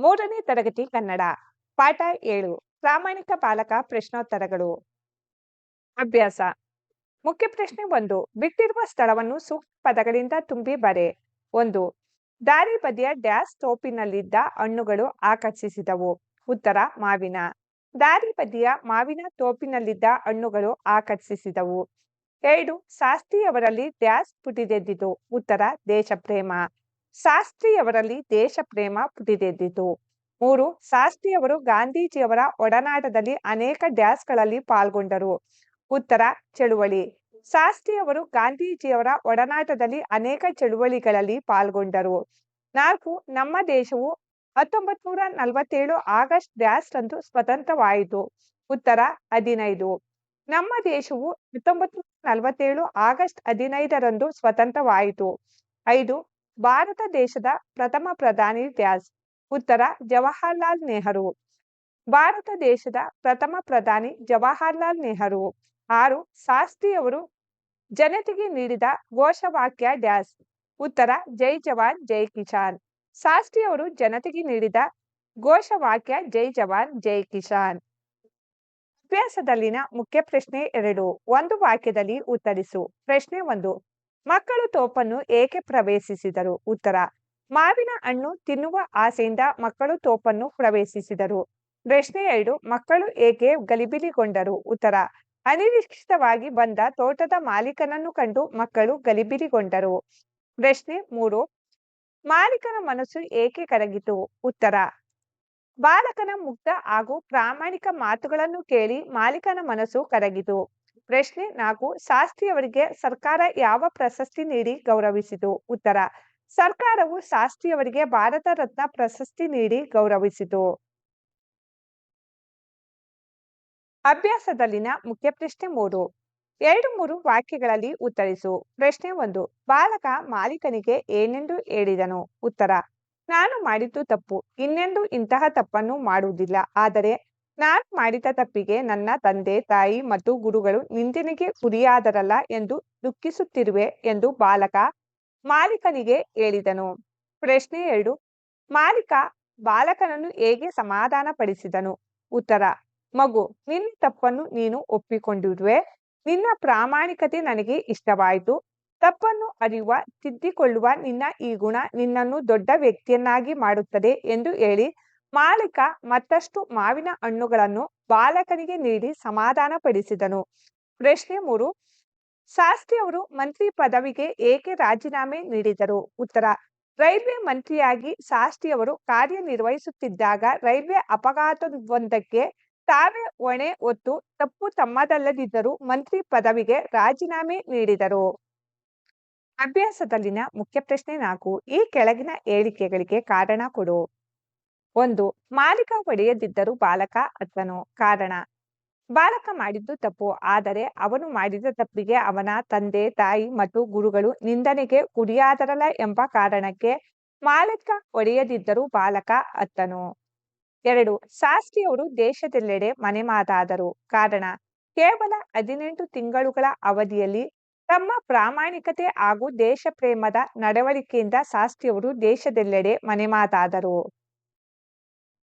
ಮೂರನೇ ತರಗತಿ ಕನ್ನಡ, ಪಾಠ ಏಳು, ಪ್ರಾಮಾಣಿಕ ಬಾಲಕ ಪ್ರಶ್ನೋತ್ತರಗಳು. ಅಭ್ಯಾಸ. ಮುಖ್ಯ ಪ್ರಶ್ನೆ ಒಂದು, ಬಿಟ್ಟಿರುವ ಸ್ಥಳವನ್ನು ಸೂಕ್ತ ಪದಗಳಿಂದ ತುಂಬಿ ಬರೆ. ಒಂದು, ದಾರಿ ಬದಿಯ ಡ್ಯಾಸ್ ತೋಪಿನಲ್ಲಿದ್ದ ಹಣ್ಣುಗಳು ಆಕರ್ಷಿಸಿದವು. ಉತ್ತರ, ಮಾವಿನ. ದಾರಿ ಬದಿಯ ಮಾವಿನ ತೋಪಿನಲ್ಲಿದ್ದ ಹಣ್ಣುಗಳು ಆಕರ್ಷಿಸಿದವು. ಎರಡು, ಶಾಸ್ತ್ರಿಯವರಲ್ಲಿ ಡ್ಯಾಸ್ ಪುಟಿದೆದ್ದಿತು. ಉತ್ತರ, ದೇಶಪ್ರೇಮ. ಶಾಸ್ತ್ರಿಯವರಲ್ಲಿ ದೇಶಪ್ರೇಮ ಪುಟಿದೆದ್ದಿತು ಮೂರು, ಶಾಸ್ತ್ರಿಯವರು ಗಾಂಧೀಜಿಯವರ ಒಡನಾಟದಲ್ಲಿ ಅನೇಕ ಡ್ಯಾಸ್ಗಳಲ್ಲಿ ಪಾಲ್ಗೊಂಡರು. ಉತ್ತರ, ಚಳುವಳಿ. ಶಾಸ್ತ್ರಿಯವರು ಗಾಂಧೀಜಿಯವರ ಒಡನಾಟದಲ್ಲಿ ಅನೇಕ ಚಳುವಳಿಗಳಲ್ಲಿ ಪಾಲ್ಗೊಂಡರು. ನಾಲ್ಕು, ನಮ್ಮ ದೇಶವು ಹತ್ತೊಂಬತ್ ನೂರ ನಲವತ್ತೇಳು ಆಗಸ್ಟ್ ಡ್ಯಾಸ್ ರಂದು ಸ್ವತಂತ್ರವಾಯಿತು. ಉತ್ತರ, ಹದಿನೈದು. ನಮ್ಮ ದೇಶವು ಹತ್ತೊಂಬತ್ ನೂರ ನಲವತ್ತೇಳು ಆಗಸ್ಟ್ ಹದಿನೈದರಂದು ಸ್ವತಂತ್ರವಾಯಿತು. ಐದು ಭಾರತ ದೇಶದ ಪ್ರಥಮ ಪ್ರಧಾನಿ ಡ್ಯಾಸ್ ಉತ್ತರ, ಜವಾಹರ್ಲಾಲ್ ನೆಹರು. ಭಾರತ ದೇಶದ ಪ್ರಥಮ ಪ್ರಧಾನಿ ಜವಾಹರ್ಲಾಲ್ ನೆಹರು. ಆರು, ಶಾಸ್ತ್ರಿಯವರು ಜನತೆಗೆ ನೀಡಿದ ಘೋಷವಾಕ್ಯ ಡ್ಯಾಸ್. ಉತ್ತರ, ಜೈ ಜವಾನ್, ಜೈ ಕಿಸಾನ್. ಶಾಸ್ತ್ರಿಯವರು ಜನತೆಗೆ ನೀಡಿದ ಘೋಷವಾಕ್ಯ ಜೈ ಜವಾನ್, ಜೈ ಕಿಸಾನ್. ಅಭ್ಯಾಸದಲ್ಲಿನ ಮುಖ್ಯ ಪ್ರಶ್ನೆ ಎರಡು. ಒಂದು ವಾಕ್ಯದಲ್ಲಿ ಉತ್ತರಿಸು. ಪ್ರಶ್ನೆ ಒಂದು. ಮಕ್ಕಳು ತೋಪನ್ನು ಏಕೆ ಪ್ರವೇಶಿಸಿದರು? ಉತ್ತರ, ಮಾವಿನ ಹಣ್ಣು ತಿನ್ನುವ ಆಸೆಯಿಂದ ಮಕ್ಕಳು ತೋಪನ್ನು ಪ್ರವೇಶಿಸಿದರು. ಪ್ರಶ್ನೆ ಎರಡು, ಮಕ್ಕಳು ಏಕೆ ಗಲಿಬಿಲಿಗೊಂಡರು? ಉತ್ತರ, ಅನಿರೀಕ್ಷಿತವಾಗಿ ಬಂದ ತೋಟದ ಮಾಲೀಕನನ್ನು ಕಂಡು ಮಕ್ಕಳು ಗಲಿಬಿಲಿಗೊಂಡರು. ಪ್ರಶ್ನೆ ಮೂರು, ಮಾಲೀಕನ ಮನಸ್ಸು ಏಕೆ ಕರಗಿತು? ಉತ್ತರ, ಬಾಲಕನ ಮುಗ್ಧ ಹಾಗೂ ಪ್ರಾಮಾಣಿಕ ಮಾತುಗಳನ್ನು ಕೇಳಿ ಮಾಲೀಕನ ಮನಸ್ಸು ಕರಗಿತು. ಪ್ರಶ್ನೆ ನಾಲ್ಕು, ಶಾಸ್ತ್ರಿಯವರಿಗೆ ಸರ್ಕಾರ ಯಾವ ಪ್ರಶಸ್ತಿ ನೀಡಿ ಗೌರವಿಸಿತು? ಉತ್ತರ, ಸರ್ಕಾರವು ಶಾಸ್ತ್ರಿ ಅವರಿಗೆ ಭಾರತ ರತ್ನ ಪ್ರಶಸ್ತಿ ನೀಡಿ ಗೌರವಿಸಿತು. ಅಭ್ಯಾಸದಲ್ಲಿನ ಮುಖ್ಯ ಪ್ರಶ್ನೆ ಮೂರು, ಎರಡು ಮೂರು ವಾಕ್ಯಗಳಲ್ಲಿ ಉತ್ತರಿಸು. ಪ್ರಶ್ನೆ ಒಂದು, ಬಾಲಕ ಮಾಲೀಕನಿಗೆ ಏನೆಂದು ಹೇಳಿದನು? ಉತ್ತರ, ನಾನು ಮಾಡಿದ್ದು ತಪ್ಪು, ಇನ್ನೆಂದು ಇಂತಹ ತಪ್ಪನ್ನು ಮಾಡುವುದಿಲ್ಲ, ಆದರೆ ನಾನು ಮಾಡಿದ ತಪ್ಪಿಗೆ ನನ್ನ ತಂದೆ, ತಾಯಿ ಮತ್ತು ಗುರುಗಳು ನಿಂದನೆಗೆ ಗುರಿಯಾದರಲ್ಲ ಎಂದು ದುಃಖಿಸುತ್ತಿರುವೆ ಎಂದು ಬಾಲಕ ಮಾಲೀಕನಿಗೆ ಹೇಳಿದನು. ಪ್ರಶ್ನೆ ಎರಡು, ಮಾಲೀಕ ಬಾಲಕನನ್ನು ಹೇಗೆ ಸಮಾಧಾನ ಪಡಿಸಿದನು ಉತ್ತರ, ಮಗು, ನಿನ್ನ ತಪ್ಪನ್ನು ನೀನು ಒಪ್ಪಿಕೊಂಡಿರುವೆ. ನಿನ್ನ ಪ್ರಾಮಾಣಿಕತೆ ನನಗೆ ಇಷ್ಟವಾಯಿತು. ತಪ್ಪನ್ನು ಅರಿಯುವ, ತಿದ್ದಿಕೊಳ್ಳುವ ನಿನ್ನ ಈ ಗುಣ ನಿನ್ನನ್ನು ದೊಡ್ಡ ವ್ಯಕ್ತಿಯನ್ನಾಗಿ ಮಾಡುತ್ತದೆ ಎಂದು ಹೇಳಿ ಮಾಲೀಕ ಮತ್ತಷ್ಟು ಮಾವಿನ ಹಣ್ಣುಗಳನ್ನು ಬಾಲಕನಿಗೆ ನೀಡಿ ಸಮಾಧಾನ ಪಡಿಸಿದನು ಪ್ರಶ್ನೆ ಮೂರು ಶಾಸ್ತ್ರಿಯವರು ಮಂತ್ರಿ ಪದವಿಗೆ ಏಕೆ ರಾಜೀನಾಮೆ ನೀಡಿದರು? ಉತ್ತರ, ರೈಲ್ವೆ ಮಂತ್ರಿಯಾಗಿ ಶಾಸ್ತ್ರಿ ಅವರು ಕಾರ್ಯನಿರ್ವಹಿಸುತ್ತಿದ್ದಾಗ ರೈಲ್ವೆ ಅಪಘಾತವೊಂದಕ್ಕೆ ತಾವೇ ಹೊಣೆ ಹೊತ್ತು ತಪ್ಪು ತಮ್ಮದಲ್ಲದಿದ್ದರೂ ಮಂತ್ರಿ ಪದವಿಗೆ ರಾಜೀನಾಮೆ ನೀಡಿದರು. ಅಭ್ಯಾಸದಲ್ಲಿನ ಮುಖ್ಯ ಪ್ರಶ್ನೆ ನಾಲ್ಕು, ಈ ಕೆಳಗಿನ ಹೇಳಿಕೆಗಳಿಗೆ ಕಾರಣ ಕೊಡು. ಒಂದು ಮಾಲೀಕ ಒಡೆಯದಿದ್ದರೂ ಬಾಲಕ ಅತ್ತನು ಕಾರಣ. ಬಾಲಕ ಮಾಡಿದ್ದು ತಪ್ಪು, ಆದರೆ ಅವನು ಮಾಡಿದ ತಪ್ಪಿಗೆ ಅವನ ತಂದೆ, ತಾಯಿ ಮತ್ತು ಗುರುಗಳು ನಿಂದನೆಗೆ ಗುರಿಯಾದರಲ್ಲ ಎಂಬ ಕಾರಣಕ್ಕೆ ಮಾಲೀಕ ಒಡೆಯದಿದ್ದರೂ ಬಾಲಕ ಅತ್ತನು ಎರಡು, ಶಾಸ್ತ್ರಿಯವರು ದೇಶದೆಲ್ಲೆಡೆ ಮನೆ ಮಾತಾದರು ಕಾರಣ, ಕೇವಲ ಹದಿನೆಂಟು ತಿಂಗಳುಗಳ ಅವಧಿಯಲ್ಲಿ ತಮ್ಮ ಪ್ರಾಮಾಣಿಕತೆ ಹಾಗೂ ದೇಶ ಪ್ರೇಮದ ನಡವಳಿಕೆಯಿಂದ ಶಾಸ್ತ್ರಿಯವರು ದೇಶದೆಲ್ಲೆಡೆ ಮನೆ ಮಾತಾದರು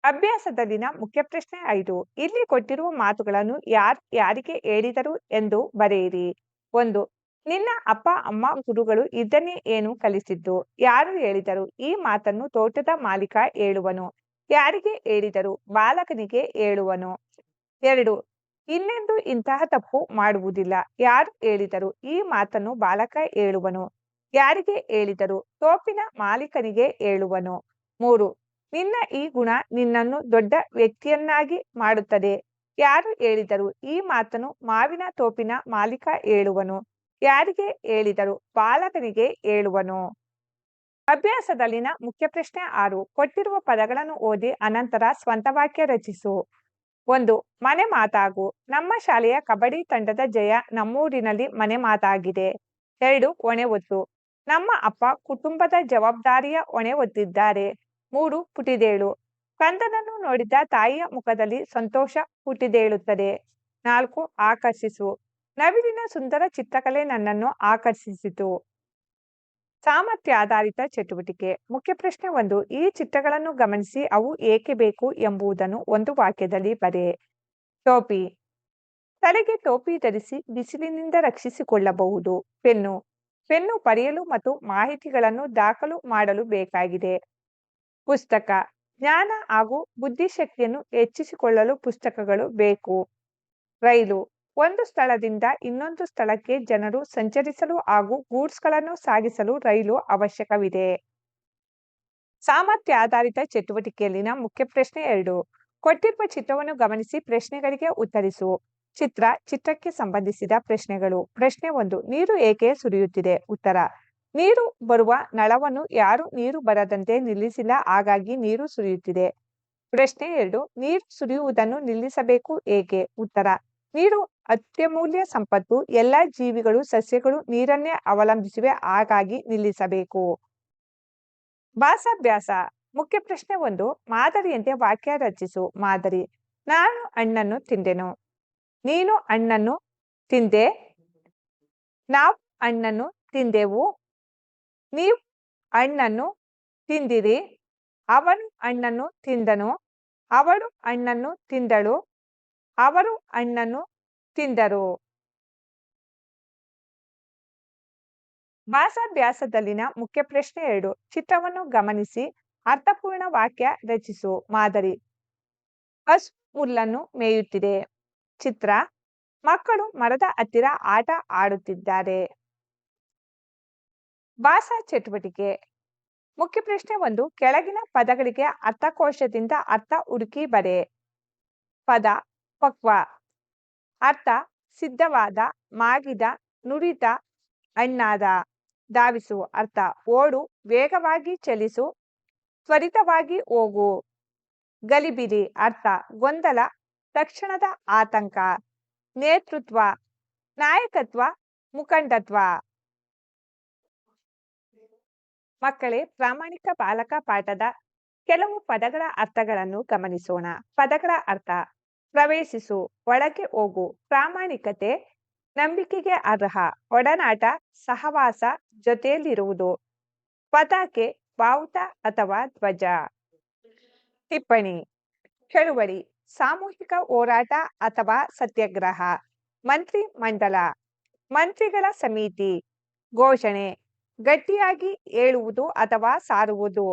ಅಭ್ಯಾಸದಲ್ಲಿನ ಮುಖ್ಯ ಪ್ರಶ್ನೆ ಐದು. ಇಲ್ಲಿ ಕೊಟ್ಟಿರುವ ಮಾತುಗಳನ್ನು ಯಾರ್, ಯಾರಿಗೆ ಹೇಳಿದರು ಎಂದು ಬರೆಯಿರಿ. ಒಂದು, ನಿನ್ನ ಅಪ್ಪ, ಅಮ್ಮ, ಗುರುಗಳು ಇದನ್ನೇ ಏನು ಕಲಿಸಿದ್ದು? ಯಾರು ಹೇಳಿದರು? ಈ ಮಾತನ್ನು ತೋಟದ ಮಾಲೀಕ ಹೇಳುವನು. ಯಾರಿಗೆ ಹೇಳಿದರು? ಬಾಲಕನಿಗೆ ಹೇಳುವನು. ಎರಡು, ಇನ್ನೆಂದು ಇಂತಹ ತಪ್ಪು ಮಾಡುವುದಿಲ್ಲ. ಯಾರು ಹೇಳಿದರು? ಈ ಮಾತನ್ನು ಬಾಲಕ ಹೇಳುವನು. ಯಾರಿಗೆ ಹೇಳಿದರು? ತೋಪಿನ ಮಾಲೀಕನಿಗೆ ಹೇಳುವನು. ಮೂರು ನಿನ್ನ ಈ ಗುಣ ನಿನ್ನನ್ನು ದೊಡ್ಡ ವ್ಯಕ್ತಿಯನ್ನಾಗಿ ಮಾಡುತ್ತದೆ. ಯಾರು ಹೇಳಿದರು ಈ ಮಾತನ್ನು ಮಾವಿನ ತೋಪಿನ ಮಾಲೀಕ ಹೇಳುವನು. ಯಾರಿಗೆ ಹೇಳಿದರು ಬಾಲಕನಿಗೆ ಹೇಳುವನು. ಅಭ್ಯಾಸದಲ್ಲಿನ ಮುಖ್ಯ ಪ್ರಶ್ನೆ ಆರು. ಕೊಟ್ಟಿರುವ ಪದಗಳನ್ನು ಓದಿ ಅನಂತರ ಸ್ವಂತ ವಾಕ್ಯ ರಚಿಸು. ಒಂದು. ಮನೆ ಮಾತಾಗು. ನಮ್ಮ ಶಾಲೆಯ ಕಬಡ್ಡಿ ತಂಡದ ಜಯ ನಮ್ಮೂರಿನಲ್ಲಿ ಮನೆ ಮಾತಾಗಿದೆ. ಎರಡು. ಹೊಣೆ ಒತ್ತು. ನಮ್ಮ ಅಪ್ಪ ಕುಟುಂಬದ ಜವಾಬ್ದಾರಿಯ ಹೊಣೆ ಹೊತ್ತಿದ್ದಾರೆ ಮೂರು ಪುಟಿದೇಳು. ಕಂದನನ್ನು ನೋಡಿದ ತಾಯಿಯ ಮುಖದಲ್ಲಿ ಸಂತೋಷ ಹುಟ್ಟಿದೇಳುತ್ತದೆ. ನಾಲ್ಕು, ಆಕರ್ಷಿಸು. ನವಿಲಿನ ಸುಂದರ ಚಿತ್ರಕಲೆ ನನ್ನನ್ನು ಆಕರ್ಷಿಸಿತು. ಸಾಮರ್ಥ್ಯ ಆಧಾರಿತ ಚಟುವಟಿಕೆ. ಮುಖ್ಯ ಪ್ರಶ್ನೆ ಒಂದು, ಈ ಚಿತ್ರಗಳನ್ನು ಗಮನಿಸಿ ಅವು ಏಕೆ ಬೇಕು ಎಂಬುದನ್ನು ಒಂದು ವಾಕ್ಯದಲ್ಲಿ ಬರೆ. ಟೋಪಿ. ತಲೆಗೆ ಟೋಪಿ ಧರಿಸಿ ಬಿಸಿಲಿನಿಂದ ರಕ್ಷಿಸಿಕೊಳ್ಳಬಹುದು. ಪೆನ್ನು. ಪೆನ್ನು ಬರೆಯಲು ಮತ್ತು ಮಾಹಿತಿಗಳನ್ನು ದಾಖಲು ಮಾಡಲು ಬೇಕಾಗಿದೆ. ಪುಸ್ತಕ. ಜ್ಞಾನ ಹಾಗೂ ಬುದ್ಧಿಶಕ್ತಿಯನ್ನು ಹೆಚ್ಚಿಸಿಕೊಳ್ಳಲು ಪುಸ್ತಕಗಳು ಬೇಕು. ರೈಲು. ಒಂದು ಸ್ಥಳದಿಂದ ಇನ್ನೊಂದು ಸ್ಥಳಕ್ಕೆ ಜನರು ಸಂಚರಿಸಲು ಹಾಗೂ ಗೂಡ್ಸ್ಗಳನ್ನು ಸಾಗಿಸಲು ರೈಲು ಅವಶ್ಯಕವಿದೆ. ಸಾಮರ್ಥ್ಯ ಆಧಾರಿತ ಚಟುವಟಿಕೆಯಲ್ಲಿನ ಮುಖ್ಯ ಪ್ರಶ್ನೆ ಎರಡು. ಕೊಟ್ಟಿರುವ ಚಿತ್ರವನ್ನು ಗಮನಿಸಿ ಪ್ರಶ್ನೆಗಳಿಗೆ ಉತ್ತರಿಸು. ಚಿತ್ರ ಚಿತ್ರಕ್ಕೆ ಸಂಬಂಧಿಸಿದ ಪ್ರಶ್ನೆಗಳು. ಪ್ರಶ್ನೆ ಒಂದು. ನೀರು ಏಕೆ ಸುರಿಯುತ್ತಿದೆ? ಉತ್ತರ. ನೀರು ಬರುವ ನಳವನ್ನು ಯಾರು ನೀರು ಬರದಂತೆ ನಿಲ್ಲಿಸಿಲ್ಲ, ಹಾಗಾಗಿ ನೀರು ಸುರಿಯುತ್ತಿದೆ. ಪ್ರಶ್ನೆ ಎರಡು, ನೀರು ಸುರಿಯುವುದನ್ನು ನಿಲ್ಲಿಸಬೇಕು ಏಕೆ? ಉತ್ತರ, ನೀರು ಅತ್ಯಮೂಲ್ಯ ಸಂಪತ್ತು, ಎಲ್ಲ ಜೀವಿಗಳು ಸಸ್ಯಗಳು ನೀರನ್ನೇ ಅವಲಂಬಿಸಿವೆ, ಹಾಗಾಗಿ ನಿಲ್ಲಿಸಬೇಕು. ಭಾಸಾಭ್ಯಾಸ ಮುಖ್ಯ ಪ್ರಶ್ನೆ ಒಂದು, ಮಾದರಿಯಂತೆ ವಾಕ್ಯ ರಚಿಸು. ಮಾದರಿ, ನಾನು ಹಣ್ಣನ್ನು ತಿಂದೆನು. ನೀನು ಹಣ್ಣನ್ನು ತಿಂದೆ? ನಾವು ಹಣ್ಣನ್ನು ತಿಂದೆವು. ನೀವು ಹಣ್ಣನ್ನು ತಿಂದಿರಿ, ಅವನು ಹಣ್ಣನ್ನು ತಿಂದನು, ಅವಳು ಹಣ್ಣನ್ನು ತಿಂದಳು, ಅವರು ಹಣ್ಣನ್ನು ತಿಂದರು. ಮಾಸಾಭ್ಯಾಸದಲ್ಲಿನ ಮುಖ್ಯ ಪ್ರಶ್ನೆ ಎರಡು. ಚಿತ್ರವನ್ನು ಗಮನಿಸಿ, ಅರ್ಥಪೂರ್ಣ ವಾಕ್ಯ ರಚಿಸು, ಮಾದರಿ. ಹಸು ಹುಲ್ಲನ್ನು ಮೇಯುತ್ತಿದೆ. ಚಿತ್ರ, ಮಕ್ಕಳು ಮರದ ಹತ್ತಿರ ಆಟ ಆಡುತ್ತಿದ್ದಾರೆ. ಭಾಷಾ ಚಟುವಟಿಕೆ. ಮುಖ್ಯ ಪ್ರಶ್ನೆ ಒಂದು, ಕೆಳಗಿನ ಪದಗಳಿಗೆ ಅರ್ಥಕೋಶದಿಂದ ಅರ್ಥ ಹುಡುಕಿ ಬರೆ. ಪದ, ಪಕ್ವ. ಅರ್ಥ, ಸಿದ್ಧವಾದ, ಮಾಗಿದ, ನುರಿತ, ಅಣ್ಣಾದ. ಧಾವಿಸು, ಅರ್ಥ, ಓಡು, ವೇಗವಾಗಿ ಚಲಿಸು, ತ್ವರಿತವಾಗಿ ಹೋಗು. ಗಲಿಬಿರಿ, ಅರ್ಥ, ಗೊಂದಲ, ತಕ್ಷಣದ ಆತಂಕ. ನೇತೃತ್ವ, ನಾಯಕತ್ವ, ಮುಖಂಡತ್ವ. ಮಕ್ಕಳೇ, ಪ್ರಾಮಾಣಿಕ ಬಾಲಕ ಪಾಠದ ಕೆಲವು ಪದಗಳ ಅರ್ಥಗಳನ್ನು ಗಮನಿಸೋಣ. ಪದಗಳ ಅರ್ಥ, ಪ್ರವೇಶಿಸು, ಒಳಗೆ ಹೋಗು, ಪ್ರಾಮಾಣಿಕತೆ, ನಂಬಿಕೆಗೆ ಅರ್ಹ, ಒಡನಾಟ, ಸಹವಾಸ ಜೊತೆಯಲ್ಲಿರುವುದು. ಪತಾಕೆ, ಬಾವುಟ ಅಥವಾ ಧ್ವಜ. ಟಿಪ್ಪಣಿ, ಚಳುವಳಿ, ಸಾಮೂಹಿಕ ಹೋರಾಟ ಅಥವಾ ಸತ್ಯಾಗ್ರಹ. ಮಂತ್ರಿ ಮಂಡಲ ಮಂತ್ರಿಗಳ ಸಮಿತಿ, ಘೋಷಣೆ. ಗಟ್ಟಿಯಾಗಿ ಹೇಳುವುದು ಅಥವಾ ಸಾರುವುದು.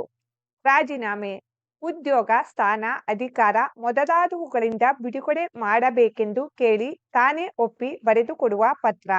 ರಾಜೀನಾಮೆ, ಉದ್ಯೋಗ, ಸ್ಥಾನ, ಅಧಿಕಾರ ಮೊದಲಾದವುಗಳಿಂದ ಬಿಡುಗಡೆ ಮಾಡಬೇಕೆಂದು ಕೇಳಿ ತಾನೇ ಒಪ್ಪಿ ಬರೆದುಕೊಡುವ ಪತ್ರ.